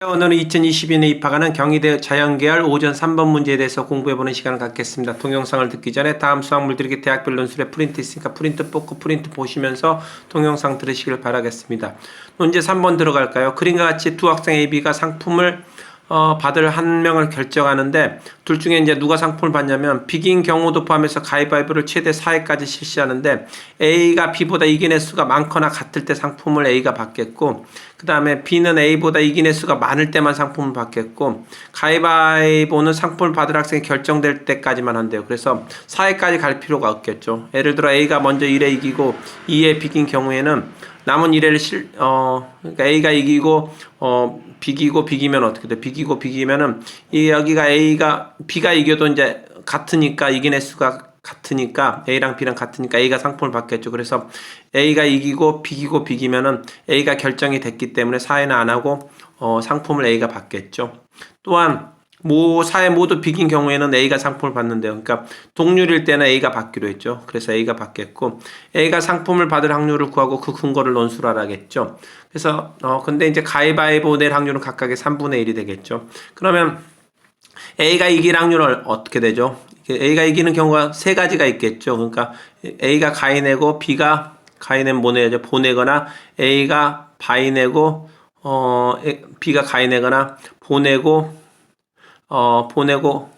오늘은 2022년에 입학하는 경희대 자연계열 오전 3번 문제에 대해서 공부해보는 시간을 갖겠습니다. 동영상을 듣기 전에 다음 수학물들에게 대학별 논술에 프린트 있으니까 프린트 뽑고 프린트 보시면서 동영상 들으시길 바라겠습니다. 문제 3번 들어갈까요? 그림과 같이 두 학생 AB가 상품을 어, 받을 한 명을 결정하는데 둘 중에 이제 누가 상품을 받냐면 비긴 경우도 포함해서 가위바위보를 최대 4회까지 실시하는데 A가 B보다 이긴 횟수가 많거나 같을 때 상품을 A가 받겠고 그 다음에 B는 A보다 이긴 횟수가 많을 때만 상품을 받겠고 가위바위보는 상품을 받을 학생이 결정될 때까지만 한대요. 그래서 4회까지 갈 필요가 없겠죠. 예를 들어 A가 먼저 1회 이기고 2회 비긴 경우에는 남은 1회를 실, 어, 그러니까 A가 이기고, 어, 비기고 비기면 어떻게 돼? 비기고 비기면은, 이 여기가 A가, B가 이겨도 이제 같으니까, 이긴 횟수가 같으니까, A랑 B랑 같으니까 A가 상품을 받겠죠. 그래서 A가 이기고 비기고 비기면은 A가 결정이 됐기 때문에 사회는 안 하고, 어, 상품을 A가 받겠죠. 또한, 모 사회 모두 비긴 경우에는 A가 상품을 받는데요. 그러니까 동률일 때는 A가 받기로 했죠. 그래서 A가 받겠고 A가 상품을 받을 확률을 구하고 그 근거를 논술하라겠죠. 그래서 어 근데 이제 가위바위보 낼 확률은 각각의 3분의 1이 되겠죠. 그러면 A가 이길 확률은 어떻게 되죠? A가 이기는 경우가 세 가지가 있겠죠. 그러니까 A가 가위 내고 B가 가위 내면 뭐? 보내거나 A가 바위 내고 어 B가 가위 내거나 보내고 어, 보내고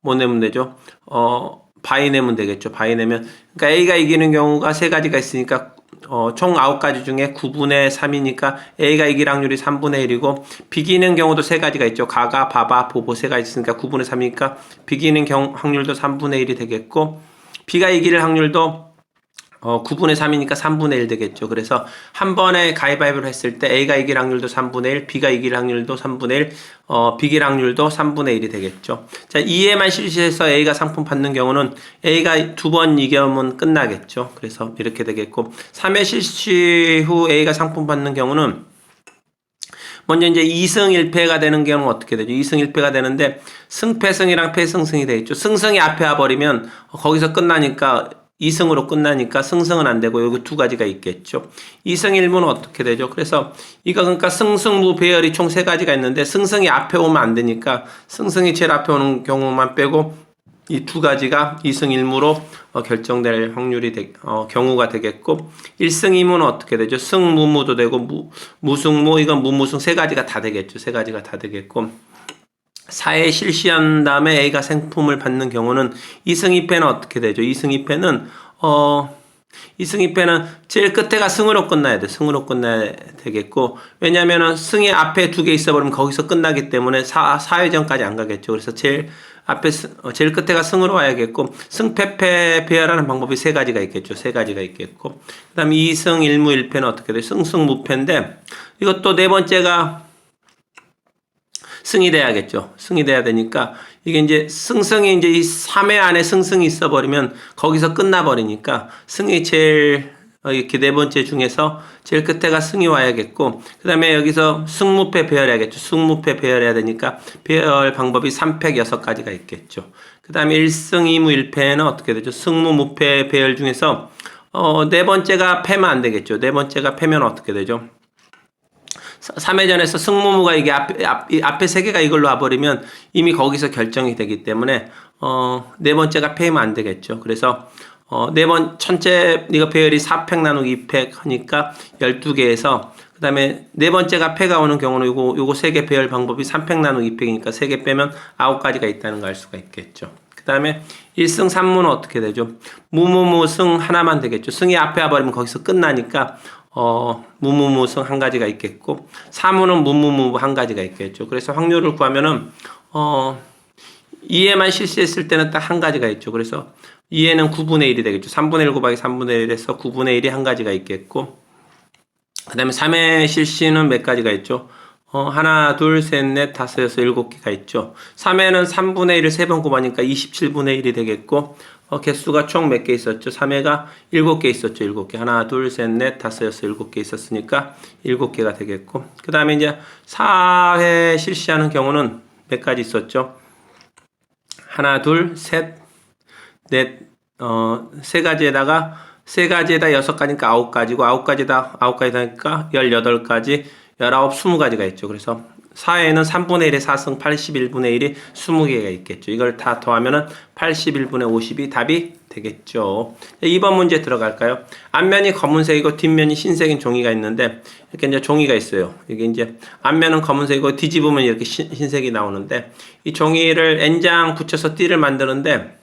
뭐 내면 되죠? 어, 바이 내면 되겠죠. 바이 내면 그러니까 A가 이기는 경우가 세 가지가 있으니까 어, 총 9가지 중에 9분의 3이니까 A가 이길 확률이 3분의 1이고 비기는 경우도 세 가지가 있죠. 가가, 바바, 보보 세 가지 있으니까 9분의 3이니까 비기는 경, 확률도 3분의 1이 되겠고 B가 이길 확률도 어, 9분의 3이니까 3분의 1 되겠죠. 그래서 한 번에 가위바위보를 했을 때 A가 이길 확률도 3분의 1, B가 이길 확률도 3분의 1, 어, 비길 확률도 3분의 1이 되겠죠. 자, 2회만 실시해서 A가 상품 받는 경우는 A가 두 번 이겨면 끝나겠죠. 그래서 이렇게 되겠고, 3회 실시 후 A가 상품 받는 경우는 먼저 이제 2승 1패가 되는 경우는 어떻게 되죠? 2승 1패가 되는데 승패승이랑 패승승이 되겠죠. 승승이 앞에 와버리면 거기서 끝나니까 2승으로 끝나니까 승승은 안 되고 여기 두 가지가 있겠죠. 2승 1무는 어떻게 되죠? 그래서 이거 그러니까 승승무 배열이 총 세 가지가 있는데 승승이 앞에 오면 안 되니까 승승이 제일 앞에 오는 경우만 빼고 이 두 가지가 2승 1무로 어, 결정될 확률이 되, 어, 경우가 되겠고 1승 2무는 어떻게 되죠? 승무무도 되고 무, 무승무 이건 무무승 세 가지가 다 되겠죠. 세 가지가 다 되겠고 사회 실시한 다음에 A가 상품을 받는 경우는 2승 2패는 어떻게 되죠? 2승 2패는 어 2승 2패는 제일 끝에가 승으로 끝나야 돼. 승으로 끝나야 되겠고 왜냐면은 승이 앞에 두 개 있어 버리면 거기서 끝나기 때문에 4, 4회전까지 안 가겠죠. 그래서 제일 앞에 승- 어, 제일 끝에가 승으로 와야겠고 승패패 배열하는 방법이 세 가지가 있겠죠. 세 가지가 있겠고 그다음에 2승 1무 1패는 어떻게 돼? 승승무패인데 이것도 네 번째가 승이 돼야겠죠. 승이 돼야 되니까 이게 이제 승승이 이제 이 3회 안에 승승이 있어 버리면 거기서 끝나 버리니까 승이 제일 어, 이렇게 네 번째 중에서 제일 끝에가 승이 와야겠고 그 다음에 여기서 승무패 배열해야겠죠. 승무패 배열해야 되니까 배열 방법이 3팩 6가지가 있겠죠. 그 다음에 1승 2무 1패는 어떻게 되죠? 승무 무패 배열 중에서 어, 네 번째가 패면 안 되겠죠. 네 번째가 패면 어떻게 되죠? 3회전에서 승무무가 이게 앞, 이 앞에 세 개가 이걸로 와버리면 이미 거기서 결정이 되기 때문에, 어, 네 번째가 패이면 안 되겠죠. 그래서, 어, 네 번, 천째, 이거 배열이 4팩 나누기 2팩 하니까 12개에서, 그 다음에 네 번째가 패가 오는 경우는 요거, 요거 세 개 배열 방법이 3팩 나누기 2팩이니까 세 개 빼면 9가지가 있다는 걸 알 수가 있겠죠. 그 다음에 1승 3무는 어떻게 되죠? 무무무 승 하나만 되겠죠. 승이 앞에 와 버리면 거기서 끝나니까, 어, 무무무승 한 가지가 있겠고, 사무는 무무무 한 가지가 있겠죠. 그래서 확률을 구하면은, 어, 2에만 실시했을 때는 딱 한 가지가 있죠. 그래서 2에는 9분의 1이 되겠죠. 3분의 1 곱하기 3분의 1에서 9분의 1이 한 가지가 있겠고, 그 다음에 3의 실시는 몇 가지가 있죠. 어, 하나, 둘, 셋, 넷, 다섯, 여섯, 일곱 개가 있죠. 3회는 3분의 1을 세번 곱하니까 27분의 1이 되겠고, 어, 개수가 총 몇 개 있었죠? 3회가 7개 있었죠. 7개. 하나, 둘, 셋, 넷, 다섯, 여섯, 일곱 개 있었으니까 7개가 되겠고, 그 다음에 이제 4회 실시하는 경우는 몇 가지 있었죠? 하나, 둘, 셋, 넷, 어, 세 가지에다가 세 가지에다 여섯 가지니까 아홉 가지고 아홉 가지다 아홉 가지다니까 열여덟 가지, 열아홉, 스무 가지가 있죠. 그래서 4에는 3분의 1의 4승 81분의 1이 20개가 있겠죠. 이걸 다 더하면은 81분의 50이 답이 되겠죠. 2번 문제 들어갈까요? 앞면이 검은색이고 뒷면이 흰색인 종이가 있는데 이렇게 이제 종이가 있어요. 이게 이제 앞면은 검은색이고 뒤집으면 이렇게 흰- 흰색이 나오는데 이 종이를 N장 붙여서 띠를 만드는데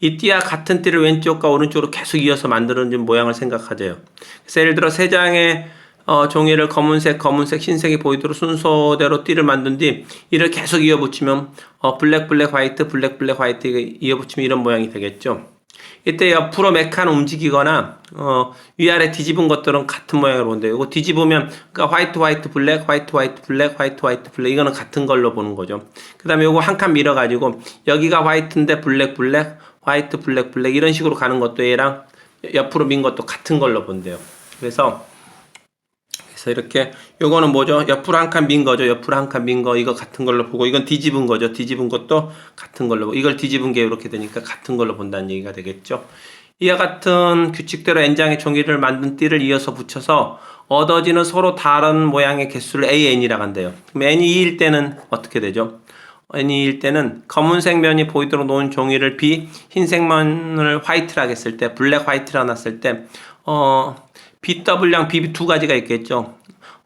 이 띠와 같은 띠를 왼쪽과 오른쪽으로 계속 이어서 만드는 모양을 생각하세요. 그래서 예를 들어 세 장의 어, 종이를 검은색, 검은색, 흰색이 보이도록 순서대로 띠를 만든 뒤 이를 계속 이어붙이면 어, 블랙, 블랙, 화이트, 블랙, 블랙, 화이트 이어붙이면 이런 모양이 되겠죠. 이때 옆으로 메칸 움직이거나 어, 위아래 뒤집은 것들은 같은 모양으로 본대요. 이거 뒤집으면 그러니까 화이트, 화이트, 블랙, 화이트, 화이트, 블랙, 화이트, 화이트, 블랙 이거는 같은 걸로 보는 거죠. 그다음에 요거 한 칸 밀어 가지고 여기가 화이트인데 블랙, 블랙, 화이트, 블랙, 블랙 이런 식으로 가는 것도 얘랑 옆으로 민 것도 같은 걸로 본대요. 그래서 그래서 이렇게 요거는 뭐죠? 옆으로 한 칸 민 거죠. 옆으로 한 칸 민 거 이거 같은 걸로 보고 이건 뒤집은 거죠. 뒤집은 것도 같은 걸로 보고 이걸 뒤집은 게 이렇게 되니까 같은 걸로 본다는 얘기가 되겠죠. 이와 같은 규칙대로 N장의 종이를 만든 띠를 이어서 붙여서 얻어지는 서로 다른 모양의 개수를 AN이라고 한대요. 그럼 N이 2일 때는 어떻게 되죠? N이 2일 때는 검은색 면이 보이도록 놓은 종이를 B, 흰색 면을 화이트라고 했을 때, 블랙 화이트라고 놨을 때, 어, BW랑 BB 두 가지가 있겠죠.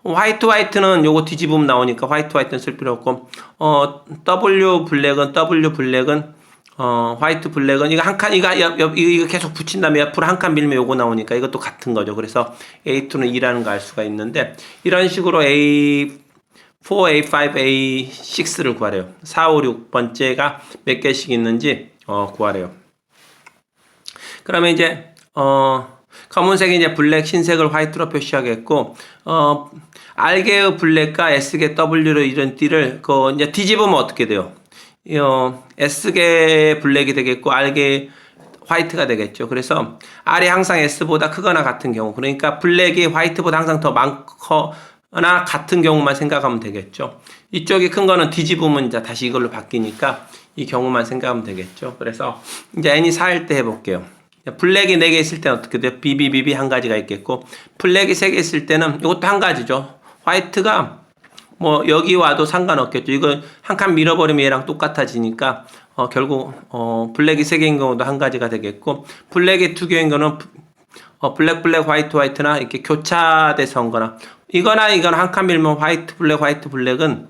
화이트 화이트는 요거 뒤집으면 나오니까 화이트 화이트는 쓸 필요 없고 어 W 블랙은 W 블랙은 어 화이트 블랙은 이거 한 칸 이거 옆, 옆, 이거 계속 붙인 다음에 옆으로 한 칸 밀면 요거 나오니까 이것도 같은 거죠. 그래서 A2는 2라는 거 알 수가 있는데 이런 식으로 A 4, A5, A6를 구하래요. 4, 5, 6번째가 몇 개씩 있는지 어, 구하래요. 그러면 이제 어 검은색이 이제 블랙, 흰색을 화이트로 표시하겠고 어 R계의 블랙과 S계 W로 이런 띠를 그 이제 뒤집으면 어떻게 돼요? 어 S계 블랙이 되겠고 R계 화이트가 되겠죠. 그래서 R이 항상 S보다 크거나 같은 경우 그러니까 블랙이 화이트보다 항상 더 많거나 같은 경우만 생각하면 되겠죠. 이쪽이 큰 거는 뒤집으면 이제 다시 이걸로 바뀌니까 이 경우만 생각하면 되겠죠. 그래서 이제 N이 4일 때 해볼게요. 블랙이 4개 있을 때는 어떻게 돼요? BBBB 한 가지가 있겠고 블랙이 3개 있을 때는 이것도 한 가지죠. 화이트가 뭐 여기 와도 상관없겠죠. 이거 한 칸 밀어버리면 얘랑 똑같아지니까 어 결국 어 블랙이 3개인 경우도 한 가지가 되겠고 블랙이 2개인 거는 어 블랙 블랙 화이트 화이트나 이렇게 교차돼서 온 거나 이거나 이거나 한칸 밀면 화이트 블랙 화이트 블랙은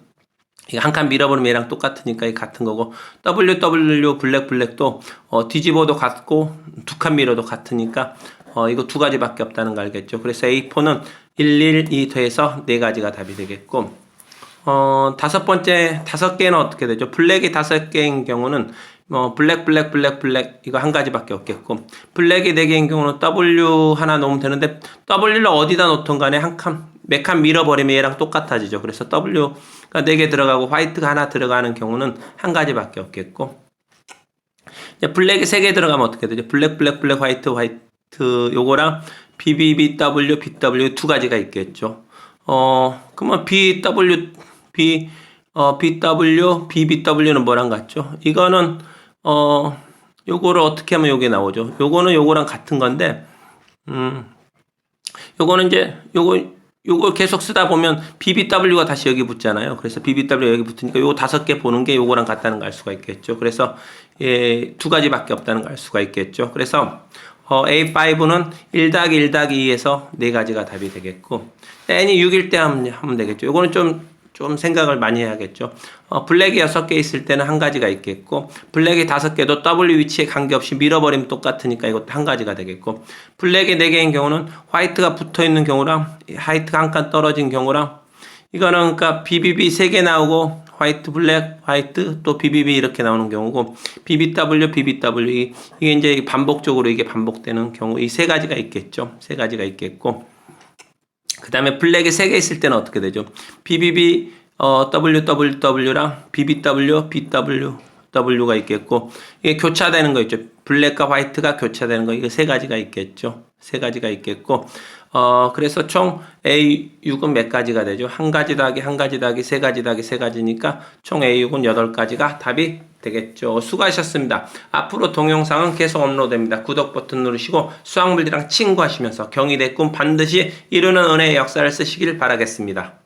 한 칸 밀어버리면 얘랑 똑같으니까 이 같은 거고 WW 블랙 블랙도 어, 뒤집어도 같고 두 칸 밀어도 같으니까 어, 이거 두 가지밖에 없다는 거 알겠죠. 그래서 A4는 1, 1, 2 더해서 네 가지가 답이 되겠고 어, 다섯 번째 다섯 개는 어떻게 되죠? 블랙이 다섯 개인 경우는 뭐 블랙 블랙 블랙 블랙 이거 한 가지밖에 없겠고 블랙이 네 개인 경우는 W 하나 놓으면 되는데 W를 어디다 놓든 간에 한 칸 몇칸 밀어버리면 얘랑 똑같아지죠. 그래서 W가 네개 들어가고 화이트가 하나 들어가는 경우는 한 가지밖에 없겠고 블랙이 세개 들어가면 어떻게 되죠? 블랙 블랙 블랙 화이트 화이트 요거랑 BBBW BW 두 가지가 있겠죠. 어 그러면 BW B 어 BW BBW는 뭐랑 같죠? 이거는 어 요거를 어떻게 하면 요게 나오죠? 요거는 요거랑 같은 건데 음 요거는 이제 요거 요거 계속 쓰다 보면 BBW가 다시 여기 붙잖아요. 그래서 BBW 여기 붙으니까 요거 다섯 개 보는 게 요거랑 같다는 걸 알 수가 있겠죠. 그래서 예, 두 가지밖에 없다는 걸 알 수가 있겠죠. 그래서 어, A5는 1 더하기 1 더하기 2에서 네 가지가 답이 되겠고 n이 6일 때 하면, 하면 되겠죠. 요거는 좀, 좀 생각을 많이 해야겠죠. 어, 블랙이 6개 있을 때는 한 가지가 있겠고 블랙이 5개도 W 위치에 관계없이 밀어버리면 똑같으니까 이것도 한 가지가 되겠고 블랙이 4개인 경우는 화이트가 붙어 있는 경우랑 화이트가 한 칸 떨어진 경우랑 이거는 그러니까 BBB 3개 나오고 화이트 블랙 화이트 또 BBB 이렇게 나오는 경우고 BBW BBW 이- 이게 이제 반복적으로 이게 반복되는 경우 이 세 가지가 있겠죠. 세 가지가 있겠고 그 다음에 블랙이 3개 있을 때는 어떻게 되죠? BBB 어, WWW랑 BBW, BW, W가 있겠고 이게 교차되는 거 있죠. 블랙과 화이트가 교차되는 거 이거 세 가지가 있겠죠. 세 가지가 있겠고 어 그래서 총 A6은 몇 가지가 되죠? 한 가지 더하기 한 가지 더하기 세 가지 더하기 세 가지니까 총 A6은 여덟 가지가 답이 되겠죠. 수고하셨습니다. 앞으로 동영상은 계속 업로드됩니다. 구독 버튼 누르시고 수학물들이랑 친구하시면서 경희대 꿈 반드시 이루는 은혜의 역사를 쓰시길 바라겠습니다.